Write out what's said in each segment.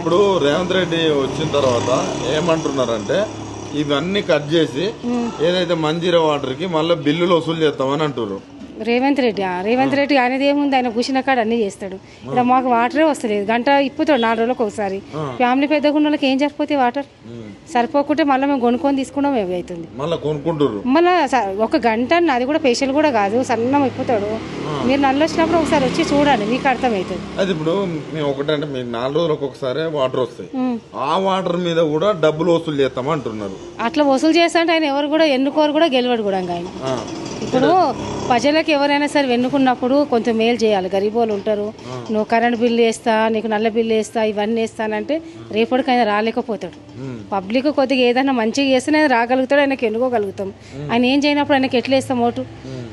ఇప్పుడు రేవంత్ రెడ్డి వచ్చిన తర్వాత ఏమంటున్నారంటే ఇవన్నీ కట్ చేసి ఏదైతే మంజీరా వాటర్కి మళ్ళీ బిల్లులు వసూలు చేస్తామని అంటున్నారు రేవంత్ రెడ్డి ఆ, రేవంత్ రెడ్డి ఆయనది ఏముంది? ఆయన కూర్చున్న కాడ అన్ని చేస్తాడు. ఇక్కడ మాకు వాటరే వస్తలేదు. గంట ఇప్పుతాడు నాలుగు రోజులకు ఒకసారి. ఫ్యామిలీ పెద్దగా ఉన్న వాళ్ళకి ఏం సరిపోతాయి వాటర్? సరిపోకుంటే మళ్ళీ మేము కొనుక్కొని తీసుకున్నాం ఏవి అవుతుంది? మళ్ళీ ఒక గంట అన్న, అది కూడా ఫేషియల్ కూడా కాదు. సన్నం ఇప్పుతాడు మీరు నల్లు వచ్చినప్పుడు ఒకసారి వచ్చి చూడండి మీకు అర్థమవుతుంది. అది ఇప్పుడు మేము ఒకటంటే మీకు నాలుగు రోజులకు ఒకసారి వాటర్ వస్తాయి. ఆ వాటర్ మీద కూడా డబ్బులు వసూలు చేస్తామని అంటున్నారు అట్లా వసూలు చేస్తా అంటే ఆయన ఎవరు కూడా ఎన్నుకోరు కూడా గెలవడు కూడా ఇంకా ఆయన. ఆ, ఇప్పుడు ప్రజలకు ఎవరైనా సరే వెన్నుకున్నప్పుడు కొంచెం మేలు చేయాలి. గరీబోళ్ళు ఉంటారు. నువ్వు కరెంట్ బిల్లు వేస్తా నీకు నల్ల బిల్లు వేస్తా ఇవన్నీ వేస్తానంటే రేపటికైనా రాలేకపోతాడు. పబ్లిక్ కొద్దిగా ఏదైనా మంచిగా చేస్తే ఆయన రాగలుగుతాడు ఆయనకి ఎన్నుకోగలుగుతాం. ఆయన ఏం చేయనప్పుడు ఆయనకి ఎట్లా వేస్తాం ఓటు?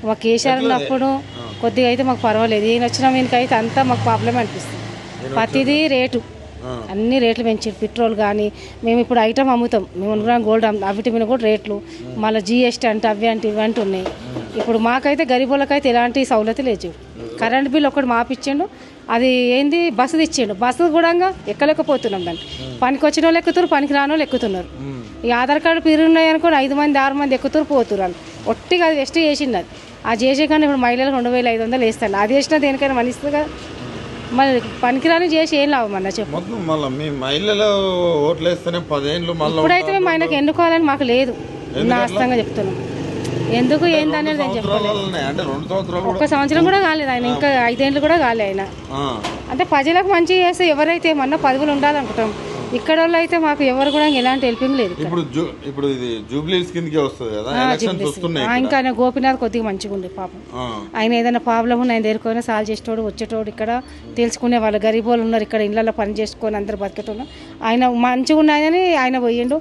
మాకు కేసీఆర్ ఉన్నప్పుడు కొద్దిగా అయితే మాకు పర్వాలేదు. ఈయన వచ్చిన మీదకైతే అంతా మాకు ప్రాబ్లం అనిపిస్తుంది. ప్రతిదీ రేటు. అన్ని రేట్లు పెంచారు. పెట్రోల్ కానీ మేము ఇప్పుడు ఐటమ్ అమ్ముతాం. మేము ఉన్న గోల్డ్ అమ్ము- అవిటి మీద కూడా రేట్లు. మళ్ళీ జిఎస్టీ అంటే అవి అంటే ఇవి అంటే ఉన్నాయి. ఇప్పుడు మాకైతే గరీబులకైతే ఎలాంటి సౌలతి లేదు. కరెంట్ బిల్ ఒకటి మాపిచ్చిండు. అది ఏంది? బస్సు ఇచ్చిండు బస్సు కూడా ఎక్కలేకపోతున్నాం దాన్ని. పనికి వచ్చిన వాళ్ళు ఎక్కుతారు పనికి రాని వాళ్ళు ఎక్కుతున్నారు. ఈ ఆధార్ కార్డు పీరు ఉన్నాయి అనుకోండి ఐదు మంది ఆరు మంది ఎక్కుతారు పోతున్నారు ఒట్టిగా అది వెస్ట్ చేసిండు అది. ఆ చేసే కానీ ఇప్పుడు మహిళలకు రెండు వేల ఐదు వందలు వేస్తాను అది వేసినా దేనికైనా మన ఇస్తుంది కదా. మరి పనికిరాని చేసి ఏం లాభం అన్న చెప్పు. మొత్తం మళ్ళీ మీ మహిళలు ఓట్లు వేస్తేనే పదేళ్ళు మళ్ళీ ఇప్పుడైతే మేము ఆయనకు ఎన్నుకోవాలని మాకు లేదు. నాస్తంగా చెప్తున్నాం. ఎందుకు ఏందనేది నేను ఒక్క సంవత్సరం కూడా కాలేదు ఆయన. ఇంకా ఐదేళ్ళు కూడా కాలే ఆయన. అంటే ప్రజలకు మంచిగా చేస్తే ఎవరైతే ఏమన్నా పదవులు ఉండాలనుకుంటాం ఇక్కడ వాళ్ళు అయితే మాకు ఎవరు కూడా ఎలాంటి హెల్పింగ్ లేదు. ఇప్పుడు ఇప్పుడు ఇది జూబ్లీస్ కిందకే వస్తుంది కదా? ఎలక్షన్స్ వస్తున్నాయి ఆ, ఇంకా ఆయన గోపినాథ్ కొద్దిగా మంచిగా ఉండే పాపం. ఆయన ఏదైనా ప్రాబ్లం ఉన్న ఆయన దగ్గరికి సాల్వ్ చేసేటోడు వచ్చేటోడు ఇక్కడ తెలుసుకునే వాళ్ళు గరీబ్ వాళ్ళు ఉన్నారు ఇక్కడ ఇళ్ళల్లో పని చేసుకొని అందరు బతికేటోళ్ళు. ఆయన మంచిగా ఉన్నాయని ఆయన పోయిండు.